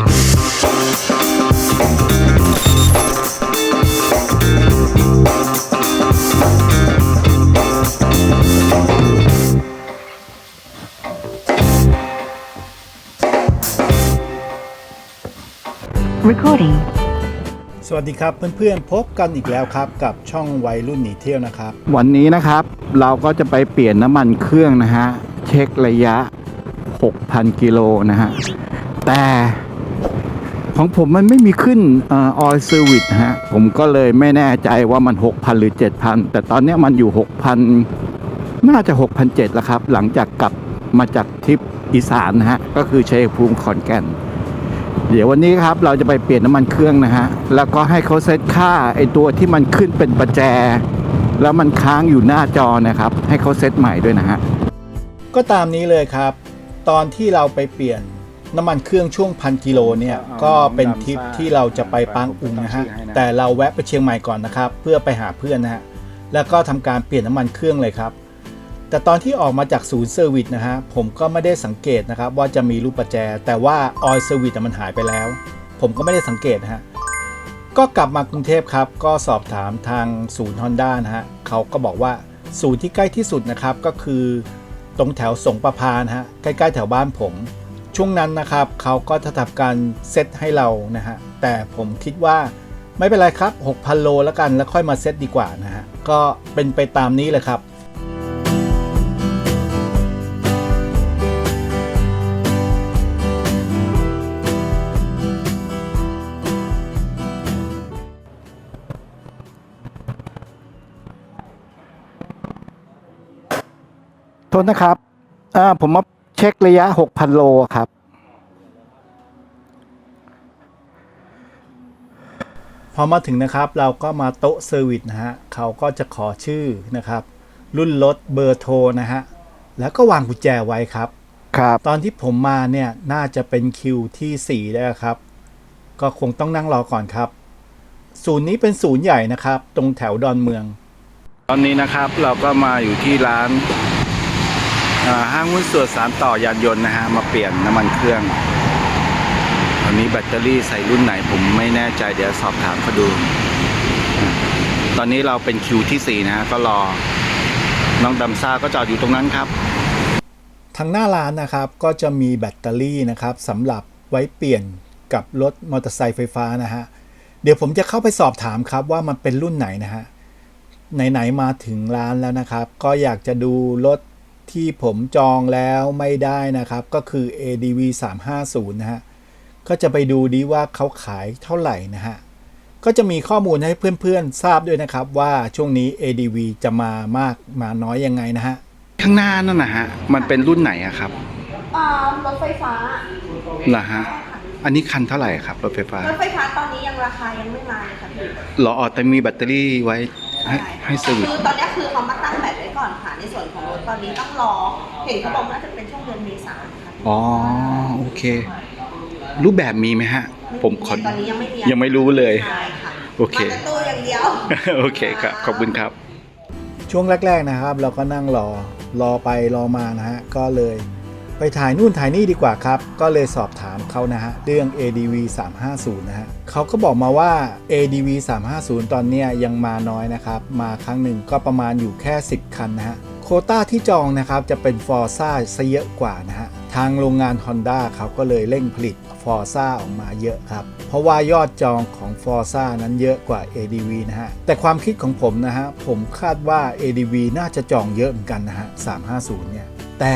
Recording. สวัสดีครับเพื่อนๆพบกันอีกแล้วครับ กับช่องวัยรุ่นหนีเที่ยวนะครับ วันนี้นะครับเราก็จะไปเปลี่ยนน้ำมันเครื่องนะฮะ เช็คระยะ 6,000 กิโลนะฮะ แต่ ของผมมันไม่มีขึ้นออยเซอร์วิสฮะ ผมก็เลยไม่แน่ใจว่ามัน 6,000 หรือ 7,000 แต่ตอนนี้มันอยู่ 6,000 น่าจะ6,700แล้วครับ หลังจากกลับมาจากทริปอีสานนะฮะ ก็คือชัยภูมิขอนแก่น เดี๋ยววันนี้ครับเราจะไปเปลี่ยนน้ำมันเครื่องนะฮะ แล้วก็ให้เขาเซตค่าไอตัวที่มันขึ้นเป็นประแจ แล้วมันค้างอยู่หน้าจอนะครับ ให้เขาเซตใหม่ด้วยนะฮะ ก็ตามนี้เลยครับ ตอนที่เราไปเปลี่ยน น้ำมันเครื่องช่วงพันกิโลเนี่ยเอาก็เป็นน้ำทริปซ่าที่เราจะไปปางอุงนะฮะตั้งชื่อให้นะแต่เราแวะไปเชียงใหม่ก่อนนะครับ เพื่อไปหาเพื่อนนะฮะแล้วก็ทำการเปลี่ยนน้ำมันเครื่องเลยครับแต่ตอนที่ออกมาจากศูนย์เซอร์วิสนะฮะผมก็ไม่ได้สังเกตนะครับว่าจะมีรูปประแจ แต่ว่าออยเซอร์วิสมันหายไปแล้ว ผมก็ไม่ได้สังเกตนะฮะก็กลับมากรุงเทพครับ ก็สอบถามทางศูนย์ฮอนด้านะฮะเขาก็บอกว่าศูนย์ที่ใกล้ที่สุดนะครับก็คือ ตรงแถวสงประพานะฮะใกล้ๆแถวบ้านผม ช่วงนั้นนะครับเขาก็จะทำการเซตให้เรานะฮะแต่ผมคิดว่าไม่เป็นไรครับ 6,000 โลแล้วกันแล้วค่อยมาเซตดีกว่านะฮะก็เป็นไปตามนี้เลยครับโทษนะครับ อ่า ผมมา เช็คระยะ 6,000 โลครับ พอมาถึงนะครับเราก็มาโต๊ะเซอร์วิสนะฮะเขาก็จะขอชื่อนะครับ รุ่นรถเบอร์โทรนะฮะ แล้วก็วางกุญแจไว้ครับ ครับ ตอนที่ผมมาเนี่ยน่าจะเป็นคิวที่ 4 แล้วครับ ก็คงต้องนั่งรอก่อนครับ ศูนย์นี้เป็นศูนย์ใหญ่นะครับ ตรงแถวดอนเมือง ตอนนี้นะครับเราก็มาอยู่ที่ร้านอ่า ห้างหุ้นส่วนสารต่อยานยนต์นะฮะมาเปลี่ยนน้ำมันเครื่องตอนนี้แบตเตอรี่ใส่รุ่นไหนผมไม่แน่ใจเดี๋ยวสอบถามเขาดู ตอนนี้เราเป็นคิวที่ 4 นะฮะก็รอ น้องดำซาก็จอดอยู่ตรงนั้นครับ ทางหน้าร้านนะครับก็จะมีแบตเตอรี่นะครับสำหรับไว้เปลี่ยนกับรถมอเตอร์ไซค์ไฟฟ้านะฮะเดี๋ยวผมจะเข้าไปสอบถามครับว่ามันเป็นรุ่นไหนนะฮะไหนๆมาถึงร้านแล้วนะครับ ก็อยากจะดูรถ ที่ผมจองแล้วไม่ได้นะครับ ก็คือ ADV 350นะฮะ ก็จะไปดูดีว่าเขาขายเท่าไหร่นะฮะ ก็จะมีข้อมูลให้เพื่อนๆ ทราบด้วยนะครับ ว่าช่วงนี้ ADV จะมามากมาน้อยยังไงนะฮะ ข้างหน้านั่นนะฮะ มันเป็นรุ่นไหนอะครับอ่ารถไฟฟ้าเหรอฮะ อันนี้คันเท่าไหร่ครับรถไฟฟ้ารถไฟฟ้าตอนนี้ยังราคายังไม่มาเลยค่ะพี่รออแต่มีแบตเตอรี่ไว้ให้ให้เซอร์วิสคือตอนนี้คือเขามาตั้งแบตไว้ ก่อนค่ะในส่วนของรถตอนนี้ต้องรอ เห็นเขาบอกน่าจะเป็นช่วงเดือนเมษายนค่ะอ๋อโอเค รูปแบบมีไหมฮะ ผมขอตอนนี้ยังไม่มียังไม่รู้เลยใช่ค่ะโอเคมาแต่ตู้อย่างเดียวโอเคครับขอบคุณครับ ช่วงแรก ๆนะครับ เราก็นั่งรอรอไปรอมานะฮะก็เลย ไปถ่ายนู่นถ่ายนี่ดีกว่าครับ ก็เลยสอบถามเขานะฮะ เรื่อง ADV 350 นะฮะเขาก็บอกมาว่า ADV 350 ตอนเนี้ยยังมาน้อยนะครับ มาครั้งหนึ่งก็ประมาณอยู่แค่ 10 คันนะฮะโคต้าที่จองนะครับจะเป็น Forza ซะเยอะกว่านะฮะทางโรงงาน Honda เขาก็เลยเร่งผลิต Forza ออกมาเยอะครับ เพราะว่ายอดจองของ Forza นั้นเยอะกว่า ADV นะฮะ แต่ความคิดของผมนะฮะ ผมคาดว่า ADV น่าจะจองเยอะเหมือนกันนะฮะ 350 เนี่ย แต่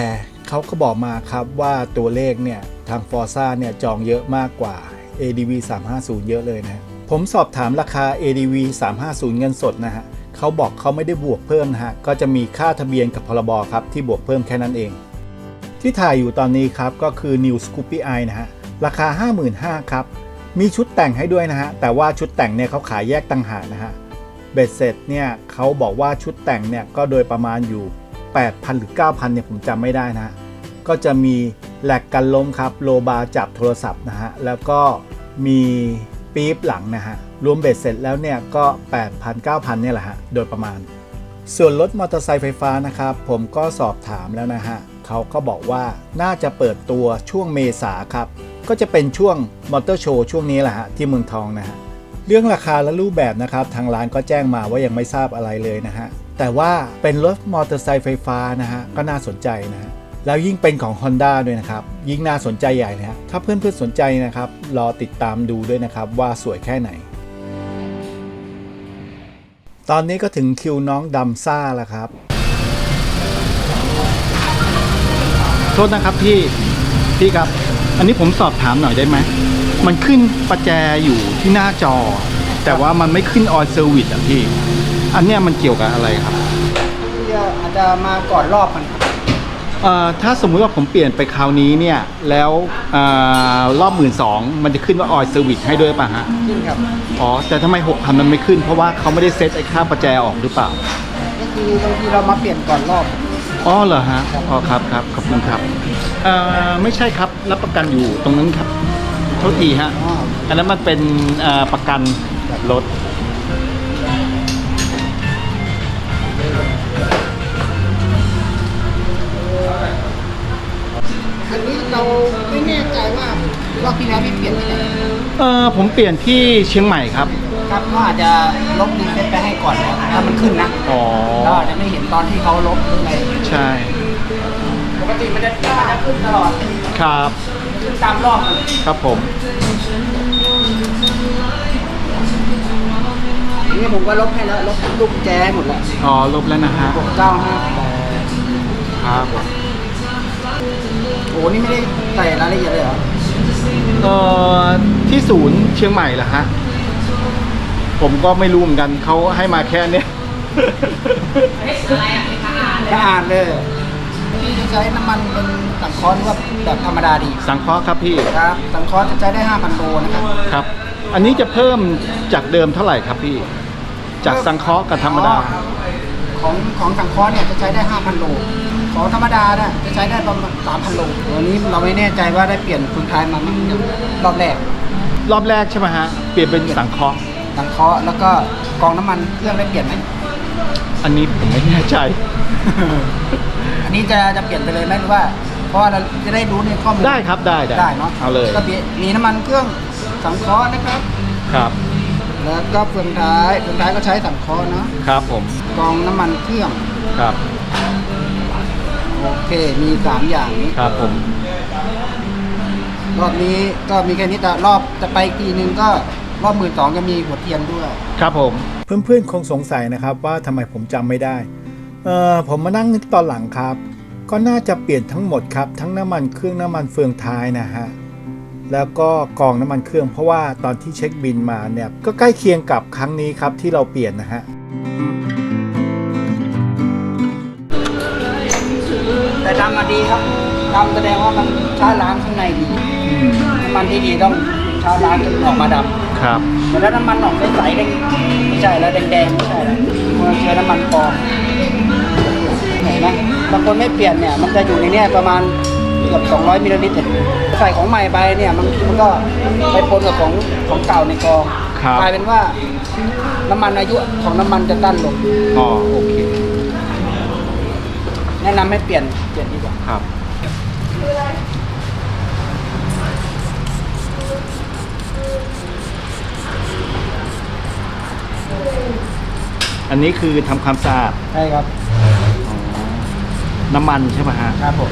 เขาก็บอกมาครับว่าตัวเลขเนี่ยทาง Forza เนี่ยจองเยอะมากกว่า ADV 350 เยอะเลยนะ ผมสอบถามราคา ADV 350 เงินสดนะฮะเขาบอกเขาไม่ได้บวกเพิ่มนะฮะ ก็จะมีค่าทะเบียนกับพรบครับที่บวกเพิ่มแค่นั้นเอง ที่ถ่ายอยู่ตอนนี้ครับก็คือ New Scoopy i นะฮะ ราคา 55,000ครับ มีชุดแต่งให้ด้วยนะฮะ แต่ว่าชุดแต่งเนี่ยเขาขายแยกต่างหากนะฮะ เบ็ดเสร็จเนี่ยเขาบอกว่าชุดแต่งเนี่ยก็โดยประมาณอยู่ 8,000 หรือ 9,000 เนี่ยผมจำไม่ได้นะฮะ ก็จะมีแหลกกันล้มครับโลบาร์จับโทรศัพท์นะฮะแล้วก็มีปี๊บหลังนะฮะรวมเบ็ดเสร็จแล้วเนี่ยก็ 8,000 9,000เนี่ยแหละฮะโดยประมาณ ส่วนรถมอเตอร์ไซค์ไฟฟ้านะครับผมก็สอบถามแล้วนะฮะเขาก็บอกว่าน่าจะเปิดตัวช่วงเมษาครับก็จะเป็นช่วงมอเตอร์โชว์ช่วงนี้แหละฮะที่เมืองทองนะฮะเรื่องราคาและรูปแบบนะครับทางร้านก็แจ้งมาว่ายังไม่ทราบอะไรเลยนะฮะแต่ว่าเป็นรถมอเตอร์ไซค์ไฟฟ้านะฮะก็น่าสนใจนะฮะ แล้วยิ่งเป็นของ Honda ด้วยนะครับ ยิ่งน่าสนใจใหญ่นะฮะถ้าเพื่อนๆสนใจนะครับ รอติดตามดูด้วยนะครับ ว่าสวยแค่ไหน ตอนนี้ก็ถึงคิวน้องดำซ่าแล้วครับ โทษนะครับพี่ พี่ครับ อันนี้ผมสอบถามหน่อยได้ไหม มันขึ้นประแจอยู่ที่หน้าจอ แต่ว่ามันไม่ขึ้นออยเซอร์วิสอะพี่ อันเนี้ยมันเกี่ยวกับอะไรครับอาจจะมาก่อนรอบมันครับ เอ่อถ้าสมมุติว่าผมเปลี่ยนไปคราวนี้เนี่ยแล้วเออรอบหมื่นสองมันจะขึ้นว่าออยเซอร์วิสให้ด้วยป่ะฮะขึ้นครับ อ๋อแต่ทำไมหกพันมันไม่ขึ้น เพราะว่าเขาไม่ได้เซตไอ้ค่าประแจออกหรือเปล่าก็คือบางทีเรามาเปลี่ยนก่อนรอบ อ๋อเหรอฮะอ๋อครับครับขอบคุณครับเอ่อไม่ใช่ครับรับประกันอยู่ตรงนั้นครับโทษทีฮะอ๋อ อันนั้นมันเป็นเอ่อประกันรถ อันนี้เราไม่แน่ใจว่ารอบที่แล้วพี่เปลี่ยนที่ไหนเออผมเปลี่ยนที่เชียงใหม่ครับ ครับก็อาจจะลบรีเซ็ตไปให้ก่อนนะถ้ามันขึ้นนะอ๋อ เราอาจจะไม่เห็นตอนที่เขาลบหรืออะไรใช่ ปกติมันจะมันจะขึ้นตลอดครับ ขึ้นตามรอบมันครับผม อันนี้ผมก็ลบให้แล้วลบลูกแจให้หมดแล้วอ๋อ ลบแล้วนะฮะ หกเก้าห้าครับโอ้ นี่ไม่ได้ใส่รายละเอียดเลยเหรอ เอ่อที่ศูนย์เชียงใหม่เหรอฮะ ผมก็ไม่รู้เหมือนกันเขาให้มาแค่เนี้ยสะอาดเลยพี่จะใช้น้ำมันเป็นสังเคราะห์หรือว่าแบบธรรมดาดีสังเคราะห์ครับพี่ครับ สังเคราะห์จะใช้ได้5,000โลนะครับครับ อันนี้จะเพิ่มจากเดิมเท่าไหร่ครับพี่ จากสังเคราะห์กับธรรมดา ของของสังเคราะห์เนี่ยจะใช้ได้5,000โล ของธรรมดาเนี่ยจะใช้ได้ประมาณ3,000โลวันนี้เราไม่แน่ใจว่าได้เปลี่ยนฟืนท้ายมามั้งรอบแรกรอบแรกใช่ไหมฮะ เปลี่ยนเป็นสังเคราะห์สังเคราะห์แล้วก็กองน้ำมันเครื่องได้เปลี่ยนไหมอันนี้ผมไม่แน่ใจ อันนี้จะจะเปลี่ยนไปเลยไหมหรือว่า เพราะว่าเราจะได้รู้ในข้อมูลได้ครับได้ได้ได้เนาะเอาเลยก็มีมีน้ำมันเครื่องสังเคราะห์นะครับ ครับ แล้วก็เฟืองท้ายเฟืองท้ายก็ใช้สังเคราะห์เนาะครับผมกองน้ำมันเครื่องครับ โอเค มีสามอย่างนี้ครับผม รอบนี้ก็มีแค่นี้แต่รอบจะไปอีกทีนึงก็รอบหมื่นสองจะมีหัวเทียนด้วย ครับผม เพื่อนๆ คงสงสัยนะครับว่าทำไมผมจำไม่ได้ เออผมมานั่งนึกตอนหลังครับ ก็น่าจะเปลี่ยนทั้งหมดครับ ทั้งน้ำมันเครื่องน้ำมันเฟืองท้ายนะฮะ แล้วก็กองน้ำมันเครื่องเพราะว่าตอนที่เช็คบินมาเนี่ย ก็ใกล้เคียงกับครั้งนี้ครับที่เราเปลี่ยนนะฮะ ดำแสดงว่ามันชาร์จล้างข้างในดีน้ำมันที่ดีต้องชาร์จล้างจนออกมาดครับำแต่ถ้าน้ำมันออกใสๆแดงไม่ใช่แล้วแดงๆไม่ใช่แล้วมันใช้น้ำมันปลอมเห็นไหมบางคนไม่เปลี่ยนเนี่ย มันจะอยู่ในเนี้ยประมาณเกือบ200มิลลิลิตรใส่ของใหม่ไปเนี่ยบางทีมันก็ไปปนกับของของเก่าในกองครับกลายเป็นว่าน้ำมันอายุของน้ำมันจะตั้นลงอ๋อโอเคแนะนำให้เปลี่ยนเปลี่ยนดี อันนี้คือทำความสะอาดใช่ครับน้ำมันใช่ไหมฮะ ครับผม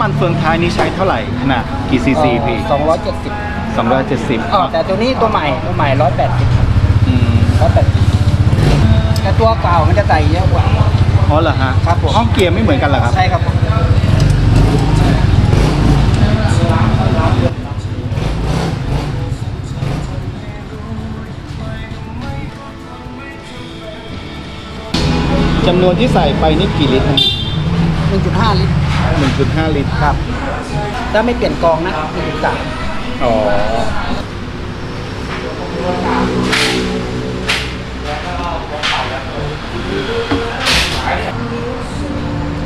มันเฟืองท้ายนี้ใช้เท่าไหร่ขนาดกี่ซีซีพี่สองร้อยเจ็ดสิบสองร้อยเจ็ดสิบอ๋อแต่ตัวนี้ตัวใหม่ตัวใหม่ร้อยแปดสิบอืมร้อยแปดสิบแต่ตัวเก่ามันจะใส่เยอะกว่าอ๋อเหรอฮะครับผมห้องเกียร์ไม่เหมือนกันเหรอครับใช่ครับผมจำนวนที่ใส่ไปนี่กี่ลิตรนะ1.5 ลิตร 1.5 ลิตร ครับ ถ้าไม่เปลี่ยนกองนะ1.3อ๋อ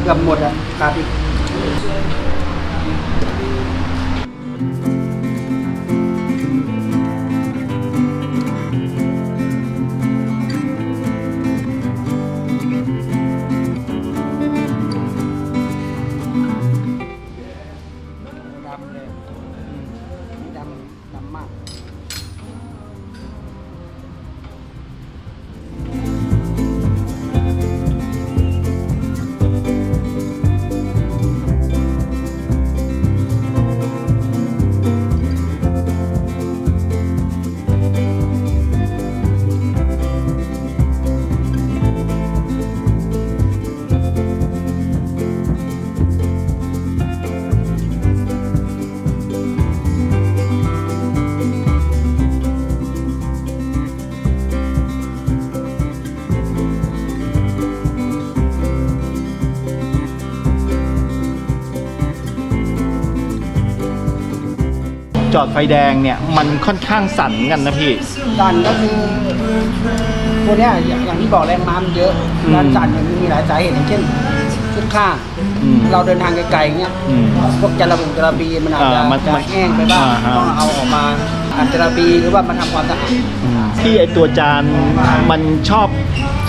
เกือบหมดอะครับอีก จอดไฟแดงเนี่ยมันค่อนข้างสั่นกันนะพี่ สั่นก็คือตัวเนี้ยอย่างอย่างที่บอกแรงม้ามันเยอะอืมการสั่นเนี่ยมันมีหลายสาเหตุอย่างเช่นชุดข้างอืมเราเดินทางไกลๆเงี้ยอืมพวกจระบุงจระบีมันอาจจะอ่ามันจะมันแห้งไปบ้างอ่าฮะ ต้องเอาออกมาอัดจระบีหรือว่ามันทำความสะอาดที่ไอตัวจานมันชอบ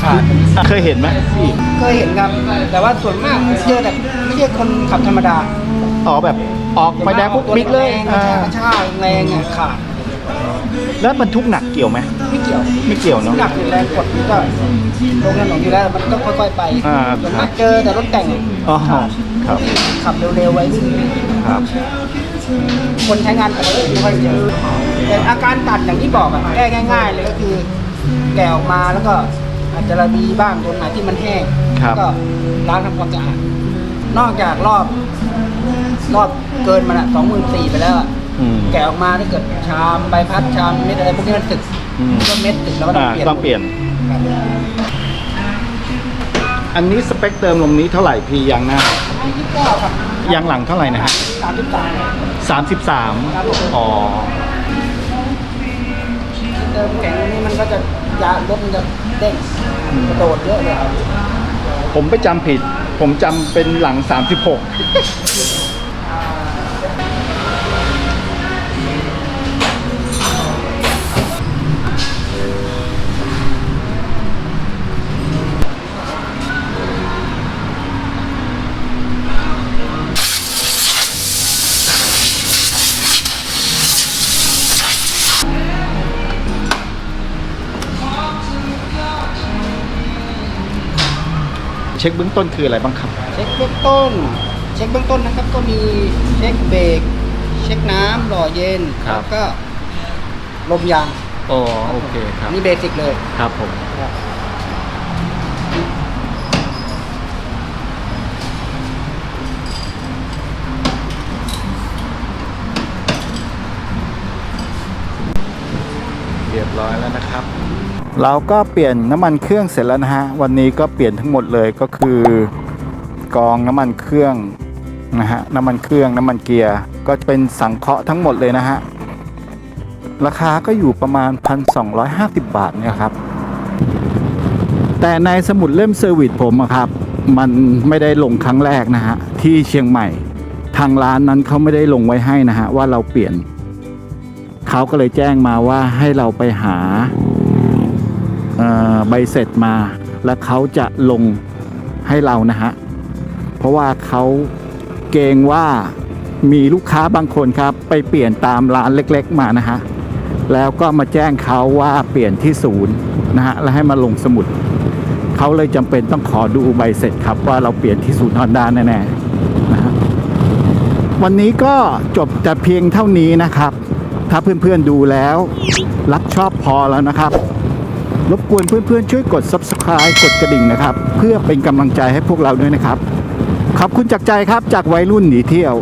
ขาด เคยเห็นไหมพี่เคยเห็นครับ แต่ว่าส่วนมากเจอแต่ไม่ใช่คนขับธรรมดา อ๋อแบบ ออกไฟแดงปุ๊บตัวบิ๊กเลยแรงอ่ากระชากแรงอะขาดแล้วบรรทุกหนักเกี่ยวไหมไม่เกี่ยวไม่เกี่ยวเนาะหนักอยู่แรงกดมันก็ลงถนนอยู่แล้วมันต้องค่อยๆไปอ่า ส่วนมากเจอแต่รถแต่งอ๋อครับขับเร็วๆไว้วิ่งครับ คนใช้งานปกติไม่ค่อยเจอแต่อาการตัดอย่างที่บอกอะแก้ง่ายๆเลยก็คือแกะออกมาแล้วก็อาจจะระบีบ้างตรงไหนที่มันแห้งครับ ก็ล้างทำความสะอาดนอกจากรอบ รอบเกินมันอะสองหมื่นสี่ไปแล้วอะอืม แกะออกมาถ้าเกิดชามใบพัดชามเม็ดอะไรพวกนี้มันสึกอืม ก็เม็ดสึกแล้วก็ต้ออ่างเปลี่ยนต้องเปลี่ยน ครับอันนี้สเปคเติมลมนี้เท่าไหร่พี่ยางหน้าอันที่เก้าครับยางหลังเท่าไหร่นะฮะสามสิบสามสามสิบสามครับผมอ๋อ เติมแข็งนี่มันก็จะยารถมันจะเด้งกระโดดเยอะเลยครับผมไปจำผิด ผมจำเป็นหลัง 36 ช็คเบื้องต้นคืออะไรบ้างครับ เช็คเบื้องต้น เช็คเบื้องต้นนะครับก็มีเช็คเบรกเช็คน้ำหล่อเย็นครับ แล้วก็ลมยางอ๋อโอเคครับนี่เบสิกเลยครับผมเรียบร้อยแล้วนะครับ เราก็เปลี่ยนน้ำมันเครื่องเสร็จแล้วนะฮะ วันนี้ก็เปลี่ยนทั้งหมดเลยก็คือกองน้ำมันเครื่องนะฮะน้ำมันเครื่องน้ำมันเกียร์ก็เป็นสังเคราะห์ทั้งหมดเลยนะฮะ ราคาก็อยู่ประมาณ 1,250 บาทเนี่ยครับ แต่ในสมุดเล่มเซอร์วิสผมอะครับ มันไม่ได้ลงครั้งแรกนะฮะ ที่เชียงใหม่ ทางร้านนั้นเขาไม่ได้ลงไว้ให้นะฮะ ว่าเราเปลี่ยน เขาก็เลยแจ้งมาว่าให้เราไปหา ใบเสร็จมา แล้วเขาจะลงให้เรานะฮะ เพราะว่าเขาเกรงว่ามีลูกค้าบางคนครับ ไปเปลี่ยนตามร้านเล็ก ๆ มานะฮะ แล้วก็มาแจ้งเขาว่าเปลี่ยนที่ศูนย์นะฮะ แล้วให้มาลงสมุด เขาเลยจำเป็นต้องขอดูใบเสร็จครับว่าเราเปลี่ยนที่ศูนย์ฮอนด้าแน่ๆนะฮะ วันนี้ก็จบแต่เพียงเท่านี้นะครับ ถ้าเพื่อนๆดูแล้ว รักชอบพอแล้วนะครับ รบกวนเพื่อนๆช่วยกด subscribe กดกระดิ่งนะครับ เพื่อเป็นกำลังใจให้พวกเราด้วยนะครับ ขอบคุณจากใจครับจากวัยรุ่นหนีเที่ยว